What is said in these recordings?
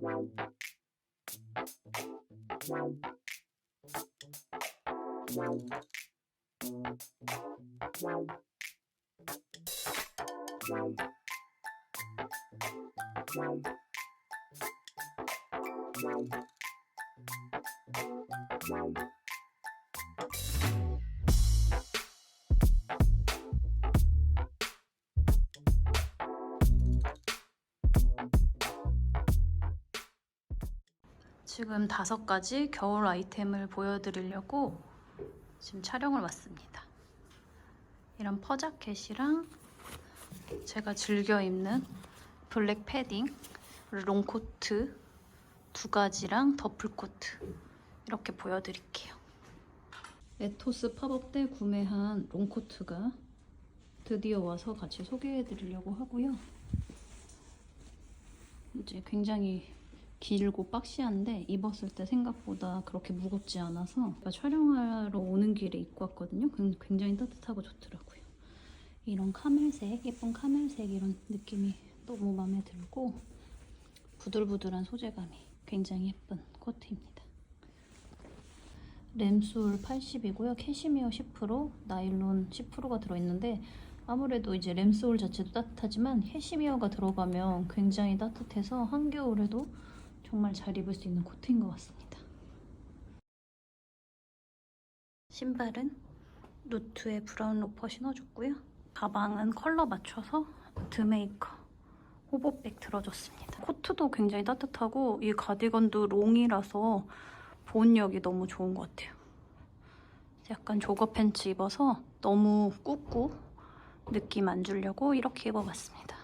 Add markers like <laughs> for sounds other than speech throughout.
Wow. 지금 다섯 가지 겨울 아이템을 보여드리려고 지금 촬영을 왔습니다. 이런 퍼자켓이랑 제가 즐겨 입는 블랙 패딩, 롱코트 두 가지랑 더플코트 이렇게 보여드릴게요. 에토스 팝업 때 구매한 롱코트가 드디어 와서 같이 소개해드리려고 하고요. 이제 굉장히 길고 박시한데 입었을 때 생각보다 그렇게 무겁지 않아서 촬영하러 오는 길에 입고 왔거든요. 그- 굉장히 따뜻하고 좋더라고요. 이런 카멜색, 예쁜 카멜색 이런 느낌이 너무 마음에 들고 부들부들한 소재감이 굉장히 예쁜 코트입니다. 램솔 80이고요. 캐시미어 10%, 나일론 10%가 들어있는데 아무래도 이제 램솔 자체도 따뜻하지만 캐시미어가 들어가면 굉장히 따뜻해서 한겨울에도 정말 잘 입을 수 있는 코트인 것 같습니다. 신발은 루트의 브라운 로퍼 신어줬고요. 가방은 컬러 맞춰서 드메이커 호보백 들어줬습니다. 코트도 굉장히 따뜻하고 이 가디건도 롱이라서 보온력이 너무 좋은 것 같아요. 약간 조거 팬츠 입어서 너무 꾹꾹 느낌 안 주려고 이렇게 입어봤습니다.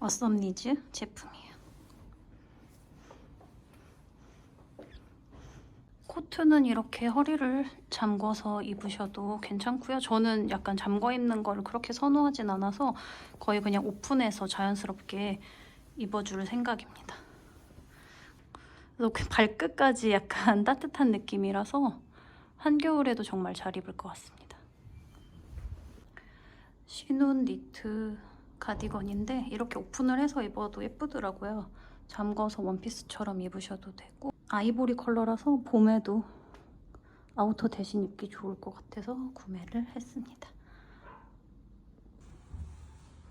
어썸니즈 제품이에요. 코트는 이렇게 허리를 잠궈서 입으셔도 괜찮고요. 저는 약간 잠궈 입는 거를 그렇게 선호하진 않아서 거의 그냥 오픈해서 자연스럽게 입어줄 생각입니다. 그래서 그 발끝까지 약간 <laughs> 따뜻한 느낌이라서 한겨울에도 정말 잘 입을 것 같습니다. 신혼 니트 가디건인데 이렇게 오픈을 해서 입어도 예쁘더라고요. 잠궈서 원피스처럼 입으셔도 되고 아이보리 컬러라서 봄에도 아우터 대신 입기 좋을 것 같아서 구매를 했습니다.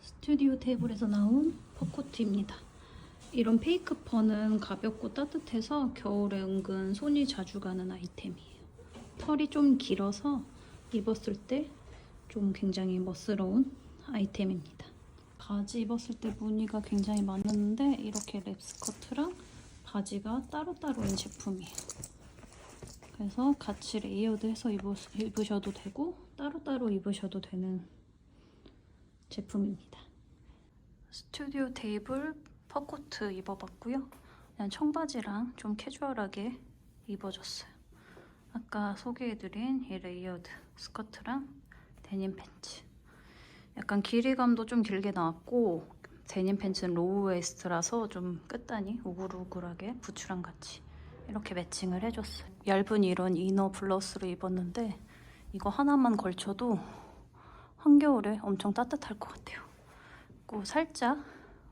스튜디오 테이블에서 나온 퍼코트입니다. 이런 페이크 펀은 가볍고 따뜻해서 겨울에 은근 손이 자주 가는 아이템이에요. 털이 좀 길어서 입었을 때 좀 굉장히 멋스러운 아이템입니다. 바지 입었을 때 무늬가 굉장히 많았는데 이렇게 랩 스커트랑 바지가 따로따로인 제품이에요. 그래서 같이 레이어드 해서 입으셔도 되고 따로따로 입으셔도 되는 제품입니다. 스튜디오 테이블 퍼코트 입어봤고요. 그냥 청바지랑 좀 캐주얼하게 입어줬어요. 아까 소개해드린 이 레이어드 스커트랑 데님 팬츠. 약간 길이감도 좀 길게 나왔고 데님 팬츠는 로우 웨이스트라서 좀 끝단이 우글우글하게 부츠랑 같이 이렇게 매칭을 해줬어요. 얇은 이런 이너 블러스로 입었는데 이거 하나만 걸쳐도 한겨울에 엄청 따뜻할 것 같아요. 그리고 살짝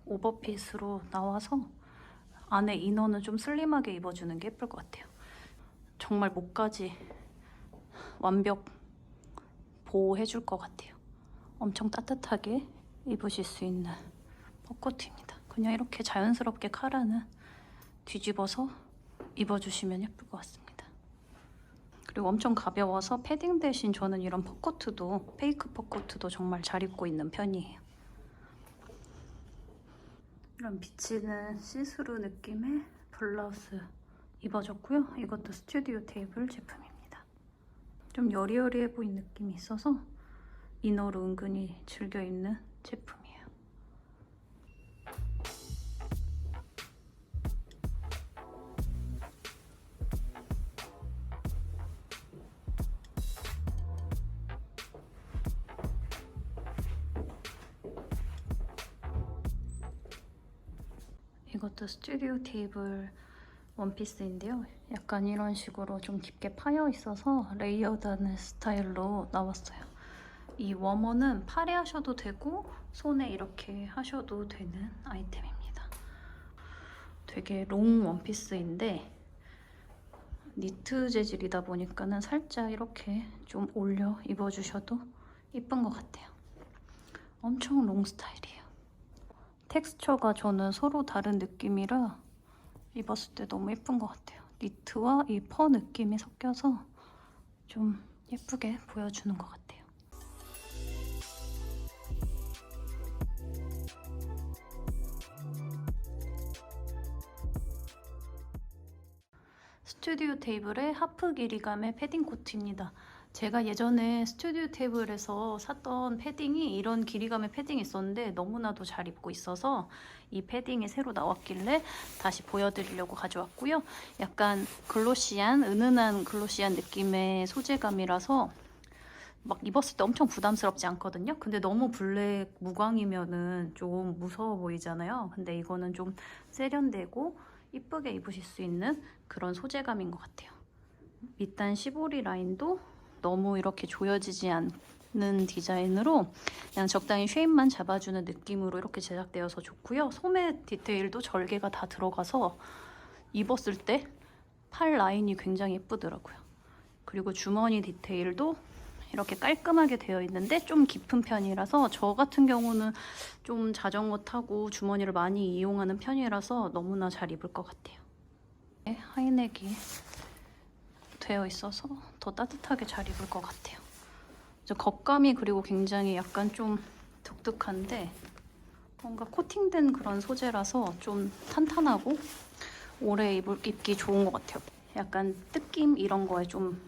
오버핏으로 나와서 안에 이너는 좀 슬림하게 입어주는 게 예쁠 것 같아요. 정말 목까지 완벽 보호해줄 것 같아요. 엄청 따뜻하게 입으실 수 있는 벚코트입니다. 그냥 이렇게 자연스럽게 카라는 뒤집어서 입어주시면 예쁠 것 같습니다. 그리고 엄청 가벼워서 패딩 대신 저는 이런 퍼코트도 페이크 퍼코트도 정말 잘 입고 있는 편이에요. 이런 비치는 시스루 느낌의 블라우스 입어줬고요. 이것도 스튜디오 테이블 제품입니다. 좀 여리여리해 보인 느낌이 있어서 이너로 은근히 즐겨 입는 제품이에요. 이것도 스튜디오 테이블 원피스인데요. 약간 이런 식으로 좀 깊게 파여 있어서 레이어드하는 스타일로 나왔어요. 이 워머는 팔에 하셔도 되고 손에 이렇게 하셔도 되는 아이템입니다. 되게 롱 원피스인데 니트 재질이다 보니까는 살짝 이렇게 좀 올려 입어주셔도 이쁜 것 같아요. 엄청 롱 스타일이에요. 텍스처가 저는 서로 다른 느낌이라 입었을 때 너무 예쁜 것 같아요. 니트와 이 퍼 느낌이 섞여서 좀 예쁘게 보여주는 것 같아요. 스튜디오 테이블의 하프 길이감의 패딩 코트입니다. 제가 예전에 스튜디오 테이블에서 샀던 패딩이 이런 길이감의 패딩이 있었는데 너무나도 잘 입고 있어서 이 패딩이 새로 나왔길래 다시 보여드리려고 가져왔고요. 약간 글로시한, 은은한 글로시한 느낌의 소재감이라서 막 입었을 때 엄청 부담스럽지 않거든요. 근데 너무 블랙 무광이면은 좀 무서워 보이잖아요. 근데 이거는 좀 세련되고 이쁘게 입으실 수 있는 그런 소재감인 것 같아요. 밑단 시보리 라인도 너무 이렇게 조여지지 않는 디자인으로 그냥 적당히 쉐입만 잡아주는 느낌으로 이렇게 제작되어서 좋고요. 소매 디테일도 절개가 다 들어가서 입었을 때 팔 라인이 굉장히 예쁘더라고요. 그리고 주머니 디테일도 이렇게 깔끔하게 되어 있는데 좀 깊은 편이라서 저 같은 경우는 좀 자전거 타고 주머니를 많이 이용하는 편이라서 너무나 잘 입을 것 같아요. 네, 하이넥이 되어 있어서 더 따뜻하게 잘 입을 것 같아요. 겉감이 그리고 굉장히 약간 좀 독특한데 뭔가 코팅된 그런 소재라서 좀 탄탄하고 오래 입을, 입기 좋은 것 같아요. 약간 뜯김 이런 거에 좀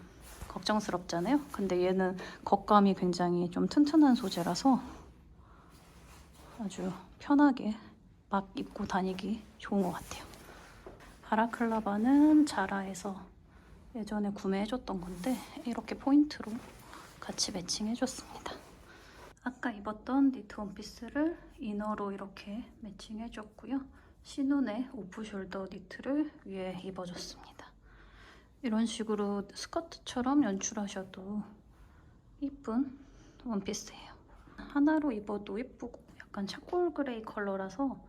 걱정스럽잖아요. 근데 얘는 겉감이 굉장히 좀 튼튼한 소재라서 아주 편하게 막 입고 다니기 좋은 것 같아요. 바라클라바는 자라에서 예전에 구매해줬던 건데 이렇게 포인트로 같이 매칭해줬습니다. 아까 입었던 니트 원피스를 이너로 이렇게 매칭해줬고요. 신혼의 오프숄더 니트를 위에 입어줬습니다. 이런 식으로 스커트처럼 연출하셔도 이쁜 원피스예요. 하나로 입어도 예쁘고 약간 차콜 그레이 컬러라서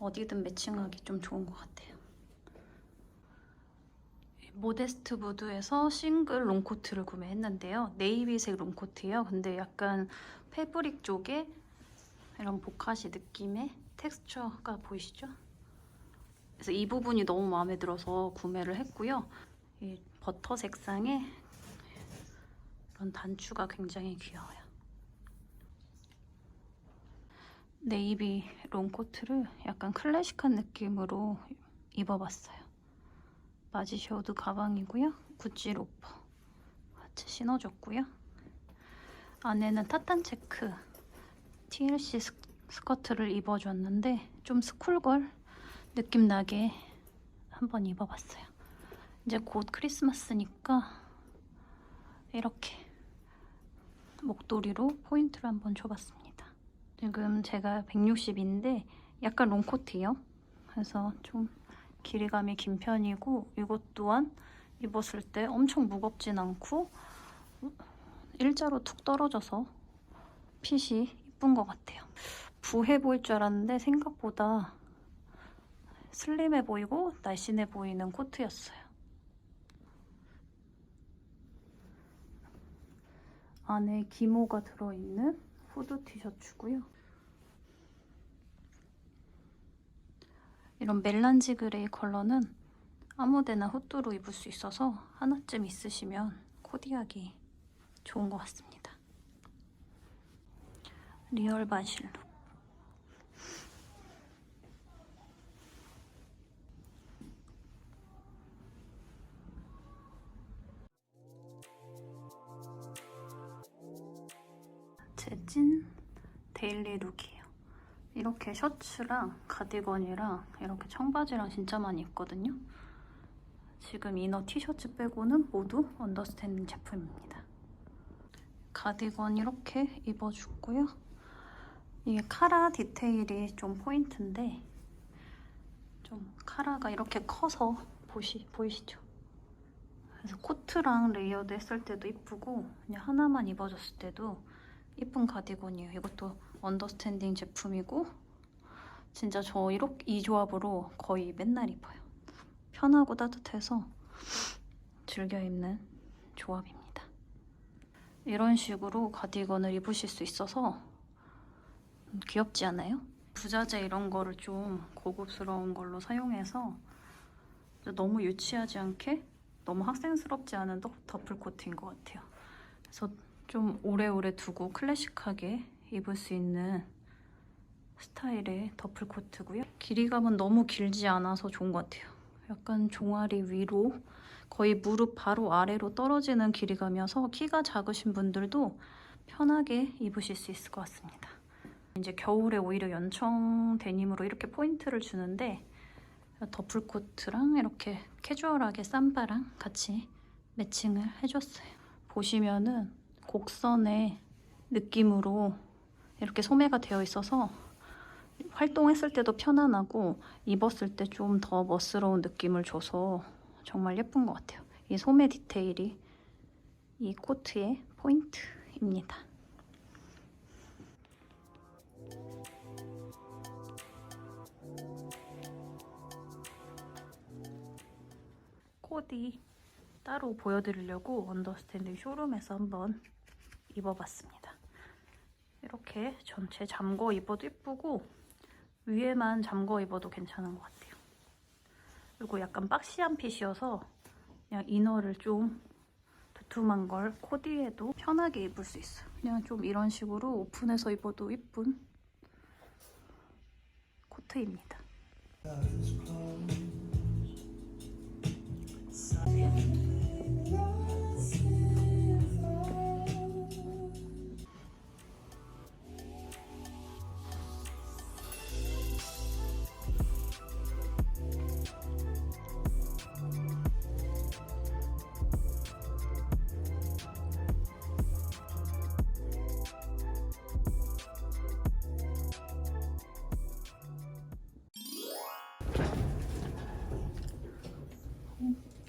어디든 매칭하기 좀 좋은 것 같아요. 모데스트 무드에서 싱글 롱코트를 구매했는데요. 네이비색 롱코트예요. 근데 약간 패브릭 쪽에 이런 보카시 느낌의 텍스처가 보이시죠? 그래서 이 부분이 너무 마음에 들어서 구매를 했고요. 이 버터 색상의 이런 단추가 굉장히 귀여워요. 네이비 롱코트를 약간 클래식한 느낌으로 입어봤어요. 마지쇼드 가방이고요. 구찌 로퍼 같이 신어줬고요. 안에는 타탄 체크 TLC 스, 스커트를 입어줬는데 좀 스쿨걸 느낌 나게 한번 입어봤어요. 이제 곧 크리스마스니까 이렇게 목도리로 포인트를 한번 줘봤습니다. 지금 제가 160인데 약간 롱코트예요. 그래서 좀 길이감이 긴 편이고 이것 또한 입었을 때 엄청 무겁진 않고 일자로 툭 떨어져서 핏이 이쁜 것 같아요. 부해 보일 줄 알았는데 생각보다 슬림해 보이고 날씬해 보이는 코트였어요. 안에 기모가 들어있는 후드 티셔츠고요. 이런 멜란지 그레이 컬러는 아무데나 후드로 입을 수 있어서 하나쯤 있으시면 코디하기 좋은 것 같습니다. 리얼 바실로 제진 데일리 룩이에요. 이렇게 셔츠랑 가디건이랑 이렇게 청바지랑 진짜 많이 입거든요. 지금 이너 티셔츠 빼고는 모두 언더스탠딩 제품입니다. 가디건 이렇게 입어줬고요. 이게 카라 디테일이 좀 포인트인데 좀 카라가 이렇게 커서 보시, 보이시죠? 그래서 코트랑 레이어드 했을 때도 이쁘고 그냥 하나만 입어줬을 때도 이쁜 가디건이에요. 이것도 언더스탠딩 제품이고 진짜 저 이렇게 이 조합으로 거의 맨날 입어요. 편하고 따뜻해서 즐겨 입는 조합입니다. 이런 식으로 가디건을 입으실 수 있어서 귀엽지 않아요? 부자재 이런 거를 좀 고급스러운 걸로 사용해서 너무 유치하지 않게 너무 학생스럽지 않은 더- 더플 코트인 것 같아요. 그래서 좀 오래오래 두고 클래식하게 입을 수 있는 스타일의 더플 코트고요. 길이감은 너무 길지 않아서 좋은 것 같아요. 약간 종아리 위로 거의 무릎 바로 아래로 떨어지는 길이감이어서 키가 작으신 분들도 편하게 입으실 수 있을 것 같습니다. 이제 겨울에 오히려 연청 데님으로 이렇게 포인트를 주는데 더플 코트랑 이렇게 캐주얼하게 삼바랑 같이 매칭을 해줬어요. 보시면은 곡선의 느낌으로 이렇게 소매가 되어 있어서 활동했을 때도 편안하고 입었을 때 좀 더 멋스러운 느낌을 줘서 정말 예쁜 것 같아요. 이 소매 디테일이 이 코트의 포인트입니다. 코디 따로 보여드리려고 언더스탠딩 쇼룸에서 한번 입어봤습니다. 이렇게 전체 잠궈 입어도 예쁘고 위에만 잠궈 입어도 괜찮은 것 같아요. 그리고 약간 박시한 핏이어서 그냥 이너를 좀 두툼한 걸 코디에도 편하게 입을 수 있어요. 그냥 좀 이런 식으로 오픈해서 입어도 예쁜 코트입니다.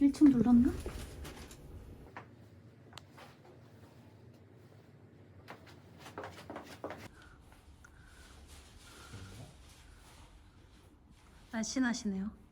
1층 눌렀나? 날씬하시네요.